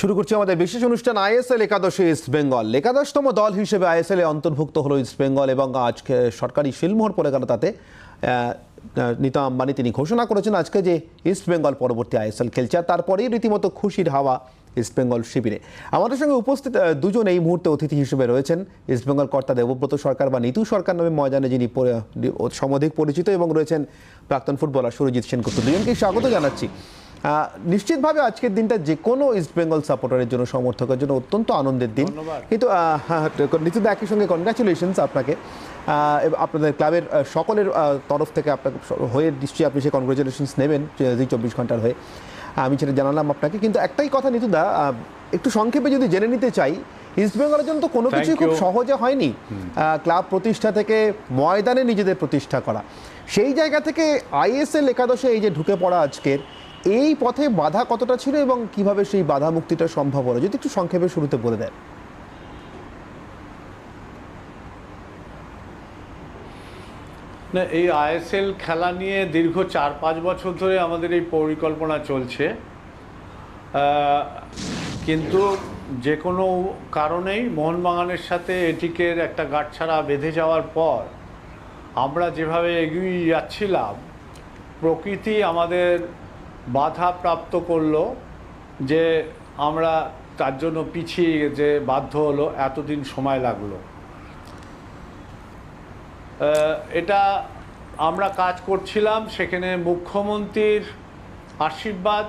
শুরু করছি আমাদের বিশেষ অনুষ্ঠান আইএসএল একাদশে ইস্ট বেঙ্গল। একাদশতম দল হিসেবে আইএসএল এ অন্তর্ভুক্ত হলো ইস্ট বেঙ্গল এবং আজকে সরকারি শিলমোহর পড়ে গেল তাতে নীতা আম্বানি তিনি ঘোষণা করেছেন আজকে যে ইস্ট বেঙ্গল পরবর্তী আইএসএল খেলছে আর তারপরেই রীতিমতো খুশির হাওয়া ইস্ট বেঙ্গল শিবিরে। আমাদের সঙ্গে উপস্থিত দুজন এই মুহূর্তে অতিথি হিসেবে রয়েছেন। ইস্ট বেঙ্গল কর্তা দেবব্রত সরকার বা নিতু সরকার নামে ময়দানে যিনি সমধিক পরিচিত এবং রয়েছেন প্রাক্তন ফুটবলার সুরজিৎ সেনগুপ্ত। দুজনকেই স্বাগত জানাচ্ছি। নিশ্চিতভাবে আজকের দিনটা যে কোনো ইস্ট বেঙ্গল সাপোর্টারের জন্য সমর্থকের জন্য অত্যন্ত আনন্দের দিন। কিন্তু আহ, হ্যাঁ, নিতুদা একই সঙ্গে কনগ্রাচুলেশনস আপনাকে। আপনাদের ক্লাবের সকলের তরফ থেকে আপনাকে হয়ে নিশ্চয়ই আপনি সেই কনগ্রাচুলেশনস নেবেন চব্বিশ ঘণ্টার হয়ে। আমি সেটা জানালাম আপনাকে। কিন্তু একটাই কথা নিতুদা একটু সংক্ষেপে যদি জেনে নিতে চাই ইস্ট বেঙ্গলের জন্য তো কোনো কিছুই খুব সহজে হয়নি। ক্লাব প্রতিষ্ঠা থেকে ময়দানে নিজেদের প্রতিষ্ঠা করা। সেই জায়গা থেকে আইএসএল একাদশে এই যে ঢুকে পড়া আজকের এই পথে বাধা কতটা ছিল এবং কীভাবে সেই বাধা মুক্তিটা সম্ভব হলো? যদি একটু সংক্ষেপে শুরুতে বলে দেন। না, এই আইএসএল খেলা নিয়ে দীর্ঘ চার পাঁচ বছর ধরে আমাদের এই পরিকল্পনা চলছে। কিন্তু যে কোনো কারণেই মোহনবাগানের সাথে এটিকের একটা গাঁটছাড়া বেঁধে যাওয়ার পর আমরা যেভাবে এগিয়ে যাচ্ছিলাম, প্রকৃতি আমাদের বাধা প্রাপ্ত করল যে আমরা তার জন্য পিছিয়ে যে বাধ্য হলো, এতদিন সময় লাগল। এটা আমরা কাজ করছিলাম, সেখানে মুখ্যমন্ত্রীর আশীর্বাদ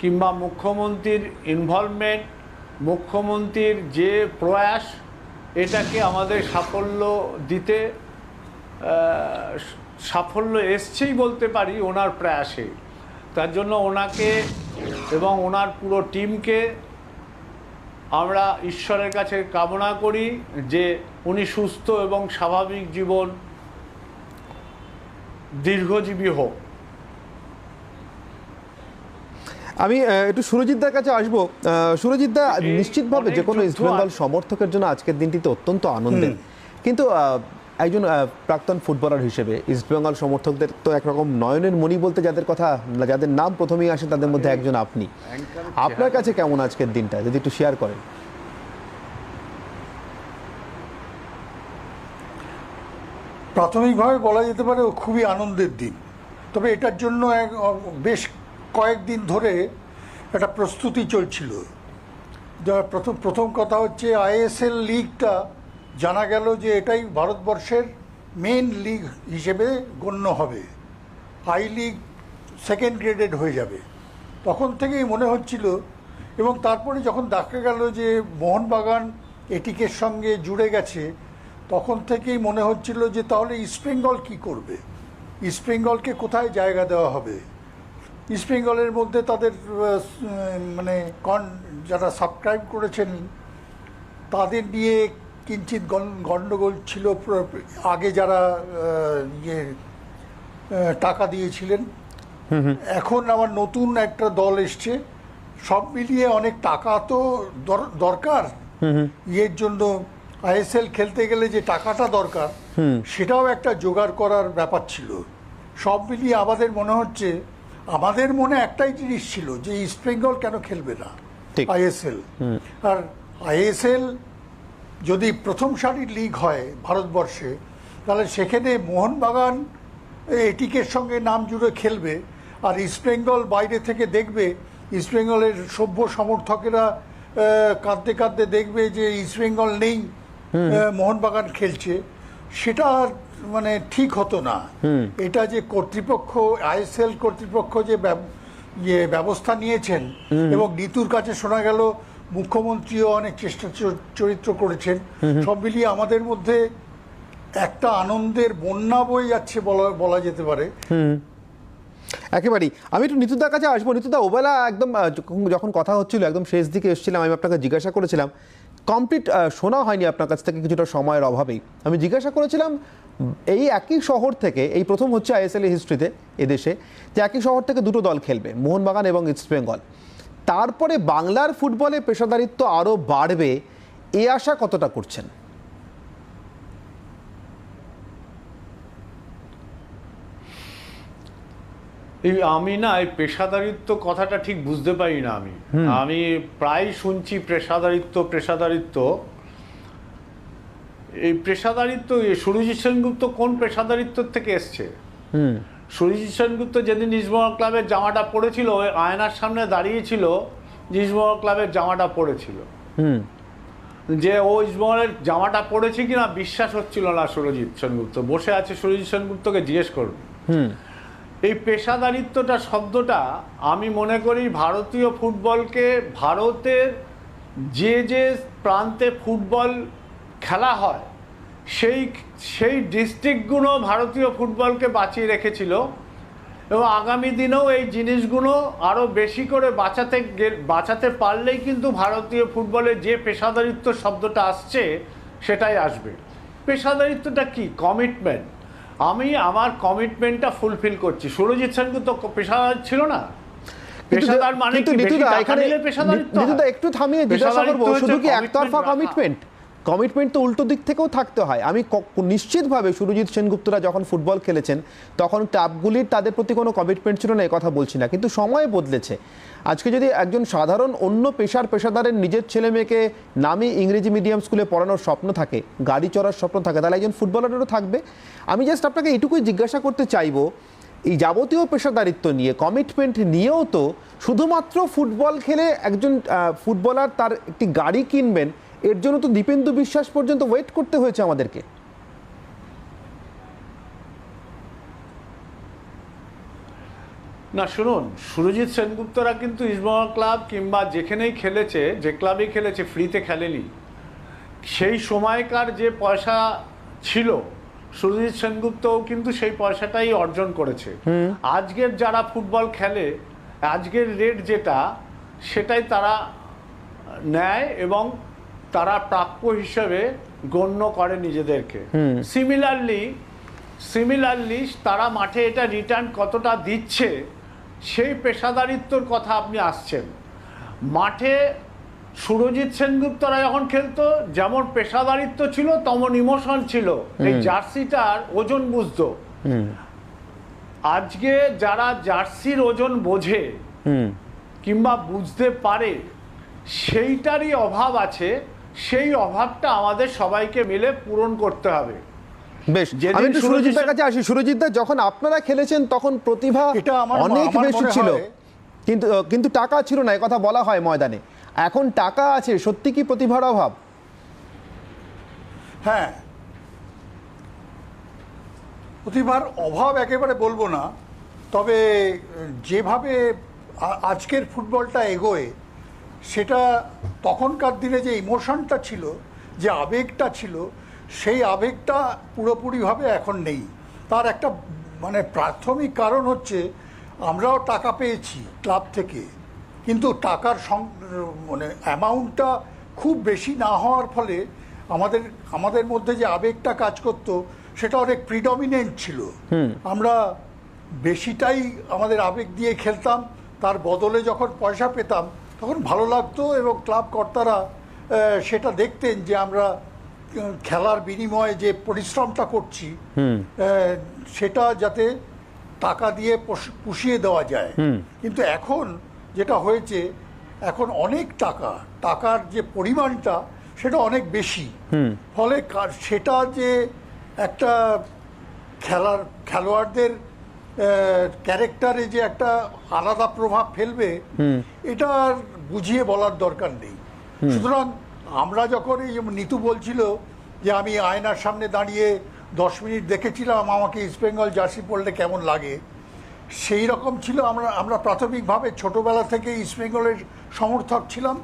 কিংবা মুখ্যমন্ত্রীর ইনভলভমেন্ট মুখ্যমন্ত্রীর যে প্রয়াস, এটাকে আমাদের সাফল্য দিতে সাফল্য এসছেই বলতে পারি ওনার প্রয়াসে। তার জন্য ওনাকে এবং ওনার পুরো টিমকে আমরা ঈশ্বরের কাছে কামনা করি যে উনি সুস্থ এবং স্বাভাবিক জীবন দীর্ঘজীবী হোক। আমি একটু সুরজিৎদার কাছে আসব। সুরজিৎদা নিশ্চিতভাবে যে কোনো ইস্ট বেঙ্গল সমর্থকের জন্য আজকের দিনটিতে অত্যন্ত আনন্দের। কিন্তু একজন প্রাক্তন ফুটবলার হিসেবে ইস্ট বেঙ্গল সমর্থকদের তো একরকম নয়নের মণি বলতে যাদের কথা যাদের নাম প্রথমেই আসে তাদের মধ্যে একজন আপনি। আপনার কাছে কেমন আজকের দিনটা? যদি একটু শেয়ার করেন। প্রাথমিকভাবে বলা যেতে পারে ও খুবই আনন্দের দিন। তবে এটার জন্য এক বেশ কয়েকদিন ধরে একটা প্রস্তুতি চলছিল। যার প্রথম প্রথম কথা হচ্ছে আইএসএল লিগটা জানা গেল যে এটাই ভারতবর্ষের মেন লিগ হিসেবে গণ্য হবে। আই লিগ সেকেন্ড গ্রেডেড হয়ে যাবে। তখন থেকেই মনে হচ্ছিল এবং তারপরে যখন দেখা গেল যে মোহনবাগান এটিকের সঙ্গে জুড়ে গেছে, তখন থেকেই মনে হচ্ছিল যে তাহলে ইস্টবেঙ্গল কী করবে? ইস্টবেঙ্গলকে কোথায় জায়গা দেওয়া হবে? ইস্টবেঙ্গলের মধ্যে তাদের মানে কন যারা সাবস্ক্রাইব করেছেন, তাদের নিয়ে কিঞ্চিত গণ্ডগোল ছিল আগে যারা ইয়ে টাকা দিয়েছিলেন। এখন আবার নতুন একটা দল এসছে। সব মিলিয়ে অনেক টাকা তো দর- দরকার। ইয়ের জন্য আইএসএল খেলতে গেলে যে টাকাটা দরকার সেটাও একটা জোগাড় করার ব্যাপার ছিল। সব মিলিয়ে আমাদের মনে হচ্ছে আমাদের মনে একটাই জিনিস ছিল যে ইস্টবেঙ্গল কেন খেলবে না। আইএসএল আর আইএসএল যদি প্রথম সারির লিগ হয় ভারতবর্ষে তাহলে সেখানে মোহনবাগান এটিকের সঙ্গে নাম জুড়ে খেলবে আর ইস্টবেঙ্গল বাইরে থেকে দেখবে ইস্টবেঙ্গলের সভ্য সমর্থকেরা কাঁদতে কাঁদতে দেখবে যে ইস্টবেঙ্গল নেই মোহনবাগান খেলছে। সেটা মানে ঠিক হতো না। এটা যে কর্তৃপক্ষ আইএসএল কর্তৃপক্ষ যে ব্যব- ইয়ে ব্যবস্থা নিয়েছেন এবং নিতুর কাছে শোনা গেল মুখ্যমন্ত্রীও অনেক চেষ্টা চরিত্র করেছেন। সব মিলিয়ে আমাদের মধ্যে একটা আনন্দের বন্যা বয়ে যাচ্ছে বলা বলা যেতে পারে। একেবারেই। আমি একটু নিতুদার কাছে আসব। নিতুদা ওবেলা একদম যখন- যখন কথা হচ্ছিল একদম শেষ দিকে এসেছিলাম আমি আপনাকে জিজ্ঞাসা করেছিলাম কমপ্লিট শোনা হয়নি আপনার কাছ থেকে কিছুটা সময়ের অভাবেই। আমি জিজ্ঞাসা করেছিলাম এই একই শহর থেকে এই প্রথম হচ্ছে আইএসএল হিস্ট্রিতে এদেশে যে একই শহর থেকে দুটো দল খেলবে মোহনবাগান এবং ইস্ট বেঙ্গল তারপরে বাংলার ফুটবলে পেশাদারিত্ব আরও বাড়বে এ আশা কতটা করছেন? এই আমি না এই পেশাদারিত্ব কথাটা ঠিক বুঝতে পারি না আমি। আমি প্রায় শুনছি পেশাদারিত্ব পেশাদারিত্ব। এই পেশাদারিত্ব সুরজিৎ সেনগুপ্ত কোন পেশাদারিত্ব থেকে এসছে? সুরজিৎ সেনগুপ্ত যেদিন ইস্টবেঙ্গল ক্লাবের জামাটা পরেছিল ওই আয়নার সামনে দাঁড়িয়েছিল ইস্টবেঙ্গল ক্লাবের জামাটা পরেছিল হুম। যে ও ইস্টবেঙ্গলের জামাটা পরেছে কিনা বিশ্বাস হচ্ছিল না সুরজিৎ সেনগুপ্ত। বসে আছে সুরজিৎ সেনগুপ্তকে জিজ্ঞেস করুন। হুম। এই পেশাদারিত্বটা শব্দটা আমি মনে করি ভারতীয় ফুটবলকে ভারতের যে যে প্রান্তে ফুটবল খেলা হয় সেই সেই ডিস্ট্রিক্টগুলো ভারতীয় ফুটবলকে বাঁচিয়ে রেখেছিল এবং আগামী দিনেও এই জিনিসগুলো আরও বেশি করে বাঁচাতে বাঁচাতে পারলেই কিন্তু ভারতীয় ফুটবলে যে পেশাদারিত্ব শব্দটা আসছে সেটাই আসবে। পেশাদারিত্বটা কি? কমিটমেন্ট। আমি আমার কমিটমেন্টটা ফুলফিল করছি। সুরজিৎ সেনগুপ্ত তো পেশাদার ছিল না। পেশাদার মানে একটু থামিয়ে শুধু কি একতরফা কমিটমেন্ট? কমিটমেন্ট তো উল্টো দিক থেকেও থাকতে হয়। আমি নিশ্চিতভাবে সুরজিৎ সেনগুপ্তরা যখন ফুটবল খেলেছেন, তখন ক্লাবগুলির তাদের প্রতি কোনো কমিটমেন্ট ছিল না কথা বলছি না। কিন্তু সময় বদলেছে। আজকে যদি একজন সাধারণ অন্য পেশার পেশাদারের নিজের ছেলে মেয়েকে নামি ইংরেজি মিডিয়াম স্কুলে পড়ানোর স্বপ্ন থাকে, গাড়ি চড়ার স্বপ্ন থাকে, তাহলে একজন ফুটবলারেরও থাকবে। আমি জাস্ট আপনাকে এটুকুই জিজ্ঞাসা করতে চাইব, এই যাবতীয় পেশাদারিত্ব নিয়ে কমিটমেন্ট নিয়েও তো শুধুমাত্র ফুটবল খেলে একজন ফুটবলার তার একটি গাড়ি কিনবেন এর জন্য তো দীপেন্দু বিশ্বাস পর্যন্ত ওয়েট করতে হয়েছে আমাদেরকে। না শুনুন সুরজিৎ সেনগুপ্তরা কিন্তু ইস্টবেঙ্গল ক্লাব কিংবা যেখানেই খেলেছে যে ক্লাবেই খেলেছে ফ্রিতে খেলেনি। সেই সময়কার যে পয়সা ছিল সুরজিৎ সেনগুপ্তও কিন্তু সেই পয়সাটাই অর্জন করেছে। আজকের যারা ফুটবল খেলে আজকের রেট যেটা সেটাই তারা নেয় এবং তারা প্রাপ্য হিসেবে গণ্য করে নিজেদেরকে। সিমিলারলি সিমিলারলি তারা মাঠে এটা রিটার্ন কতটা দিচ্ছে সেই পেশাদারিত্বর কথা আপনি আসছেন। মাঠে সুরজিৎ সেনগুপ্তরা যখন খেলতো যেমন পেশাদারিত্ব ছিল তেমন ইমোশন ছিল। এই জার্সিটার ওজন বুঝতো। আজকে যারা জার্সির ওজন বোঝে কিংবা বুঝতে পারে সেইটারই অভাব আছে। সেই অভাবটা আমাদের সবাইকে মিলে পূরণ করতে হবে। বেশ আমি একটু সুরজিৎ সুরজিৎদার কাছে আসি। সুরজিৎদা যখন আপনারা খেলেছেন তখন প্রতিভা এটা অনেক বেশি ছিল। কিন্তু কিন্তু টাকা ছিল না কথা বলা হয় ময়দানে। এখন টাকা আছে সত্যি কি প্রতিভার অভাব? হ্যাঁ। প্রতিভার অভাব একেবারে বলব না তবে যেভাবে আজকের ফুটবলটা এগোয় সেটা তখনকার দিনে যে ইমোশনটা ছিল যে আবেগটা ছিল সেই আবেগটা পুরোপুরিভাবে এখন নেই। তার একটা মানে প্রাথমিক কারণ হচ্ছে আমরাও টাকা পেয়েছি ক্লাব থেকে কিন্তু টাকার সং- মানে অ্যামাউন্টটা খুব বেশি না হওয়ার ফলে আমাদের আমাদের মধ্যে যে আবেগটা কাজ করতো সেটা অনেক প্রিডমিনেন্ট ছিল। আমরা বেশিটাই আমাদের আবেগ দিয়ে খেলতাম তার বদলে যখন পয়সা পেতাম তখন ভালো লাগতো এবং ক্লাব কর্তারা সেটা দেখতেন যে আমরা খেলার বিনিময়ে যে পরিশ্রমটা করছি সেটা যাতে টাকা দিয়ে পোষ- পুষিয়ে দেওয়া যায়। কিন্তু এখন যেটা হয়েছে এখন অনেক টাকা টাকার যে পরিমাণটা সেটা অনেক বেশি। ফলে কার- সেটা যে একটা খেলার খেলোয়াড়দের ক্যারেক্টারে যে একটা আলাদা প্রভাব ফেলবে এটা আর বুঝিয়ে বলার দরকার নেই। সুতরাং আমরা যখন এই নিতু বলছিল যে আমি আয়নার সামনে দাঁড়িয়ে দশ মিনিট দেখেছিলাম আমাকে ইস্টবেঙ্গল জার্সি পড়লে কেমন লাগে সেই রকম ছিল আমরা আমরা প্রাথমিকভাবে ছোটবেলা থেকে ইস্টবেঙ্গলের সমর্থক ছিলাম।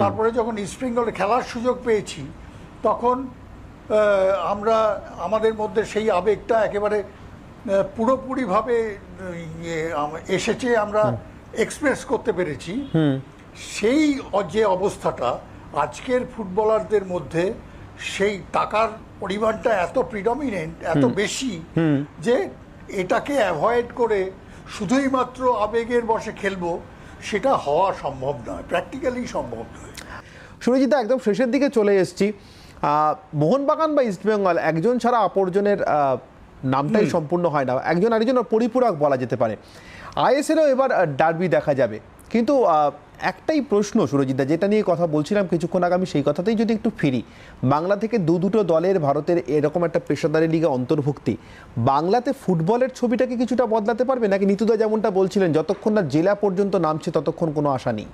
তারপরে যখন ইস্টবেঙ্গলে খেলার সুযোগ পেয়েছি তখন আমরা আমাদের মধ্যে সেই আবেগটা একেবারে পুরোপুরিভাবে ইয়ে, এসেছে আমরা এক্সপ্রেস করতে পেরেছি। সেই যে অবস্থাটা আজকের ফুটবলারদের মধ্যে সেই টাকার পরিমাণটা এত প্রিডমিনেন্ট এত বেশি যে এটাকে অ্যাভয়েড করে শুধুই মাত্র আবেগের বসে খেলব সেটা হওয়া সম্ভব নয় প্র্যাকটিক্যালি সম্ভব নয়। সুরজিৎদা একদম শেষের দিকে চলে এসেছি। মোহনবাগান বা ইস্টবেঙ্গল একজন ছাড়া অপরজনের নামটাই সম্পূর্ণ হয় না। একজন আরেকজন পরিপূরক বলা যেতে পারে। আইএসএলও এবার ডার্বি দেখা যাবে। কিন্তু একটাই প্রশ্ন সুরজিৎদা যেটা নিয়ে কথা বলছিলাম কিছুক্ষণ আগে আমি সেই কথাতেই যদি একটু ফিরি। বাংলা থেকে দু দুটো দলের ভারতের এরকম একটা পেশাদারি লিগে অন্তর্ভুক্তি। বাংলাতে ফুটবলের ছবিটাকে কিছুটা বদলাতে পারবে? নাকি নিতুদা যেমনটা বলছিলেন যতক্ষণ না জেলা পর্যন্ত নামছে ততক্ষণ কোনো আশা নেই?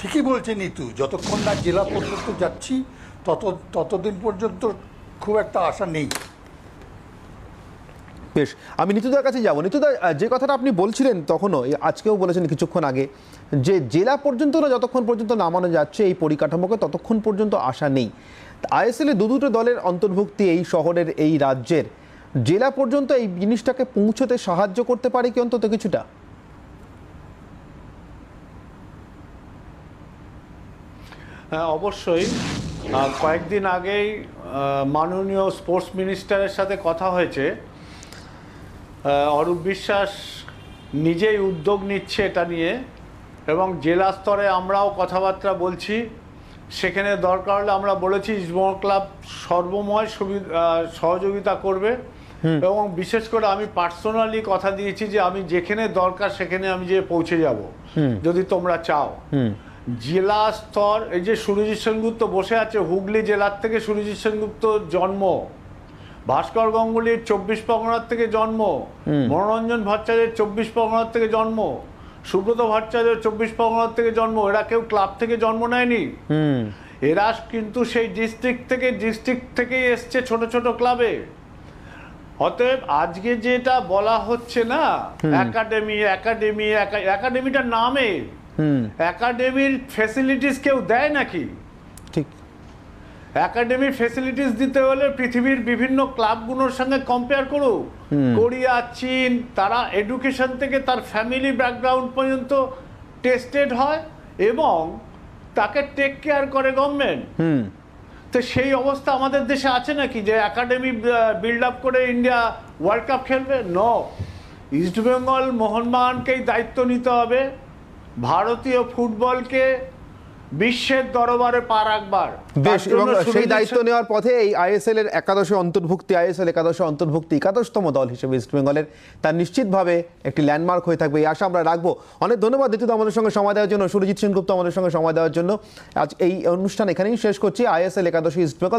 ঠিকই বলছে নিতু যতক্ষণ না জেলা পর্যন্ত যাচ্ছি তত ততদিন পর্যন্ত খুব একটা আশা নেই। বেশ আমি নিতুদার কাছে যাব। নিতুদা যে কথাটা আপনি বলছিলেন তখনও আজকেও বলেছেন কিছুক্ষণ আগে যে জেলা পর্যন্ত না যতক্ষণ পর্যন্ত নামানো যাচ্ছে এই পরিকাঠামোকে ততক্ষণ পর্যন্ত আশা নেই। আইএসএল এ দু দুটো দলের অন্তর্ভুক্তি এই শহরের এই রাজ্যের। জেলা পর্যন্ত এই জিনিসটাকে পৌঁছতে সাহায্য করতে পারে কি অন্তত কিছুটা? হ্যাঁ অবশ্যই। কয়েকদিন আগেই মাননীয় স্পোর্টস মিনিস্টারের সাথে কথা হয়েছে। অরূপ বিশ্বাস নিজেই উদ্যোগ নিচ্ছে এটা নিয়ে এবং জেলা স্তরে আমরাও কথাবার্তা বলছি। সেখানে দরকার হলে আমরা বলেছি ইস্টবেঙ্গল ক্লাব সর্বময় সুবিধা সহযোগিতা করবে। এবং বিশেষ করে আমি পার্সোনালি কথা দিয়েছি যে আমি যেখানে দরকার সেখানে আমি যে পৌঁছে যাব। যদি তোমরা চাও। জেলা স্তর এই যে সুরজিৎ সেনগুপ্ত বসে আছে হুগলি জেলার থেকে সুরজিৎ সেনগুপ্ত জন্ম। ভাস্কর গাঙ্গুলির চব্বিশ পরগনার থেকে জন্ম। মনোরঞ্জন ভট্টাচার্যের চব্বিশ পরগনার থেকে জন্ম। সুব্রত ভট্টাচার্যের চব্বিশ পরগনার থেকে জন্ম। এরা কেউ ক্লাব থেকে জন্ম নেয়নি। হুম। এরা কিন্তু সেই ডিস্ট্রিক্ট থেকে ডিস্ট্রিক্ট থেকেই এসছে ছোট ছোট ক্লাবে। অতএব আজকে যেটা বলা হচ্ছে না একাডেমি একাডেমি একাডেমিটার নামে একাডেমির ফেসিলিটিস কেউ দেয় নাকি? ঠিক। একাডেমির ফেসিলিটিস দিতে হলে পৃথিবীর বিভিন্ন ক্লাবগুলোর সঙ্গে কম্পেয়ার করুক কোরিয়া চীন তারা এডুকেশন থেকে তার ফ্যামিলি ব্যাকগ্রাউন্ড পর্যন্ত টেস্টেড হয় এবং তাকে টেক কেয়ার করে গভর্নমেন্ট হুম। তো সেই অবস্থা আমাদের দেশে আছে নাকি যে একাডেমি বিল্ড আপ করে ইন্ডিয়া ওয়ার্ল্ড কাপ খেলবে? ন ইস্টবেঙ্গল মোহনবাগানকেই দায়িত্ব নিতে হবে। ভারতীয় ফুটবলকে বিশ্বের দরবারে পা রাখবার। বেশ এবং সেই দায়িত্ব নেওয়ার পথে এই আইএসএল এর একাদশে অন্তর্ভুক্তি আইএসএল একাদশে অন্তর্ভুক্তি একাদশতম দল হিসেবে ইস্টবেঙ্গলের তার নিশ্চিতভাবে একটি ল্যান্ডমার্ক হয়ে থাকবে। এই আশা আমরা রাখব। অনেক ধন্যবাদ দিতুদ আমাদের সঙ্গে সময় দেওয়ার জন্য। সুরজিৎ সেনগুপ্ত আমাদের সঙ্গে সময় দেওয়ার জন্য। আজ এই অনুষ্ঠান এখানেই শেষ করছি। আইএসএল একাদশী ইস্টবেঙ্গল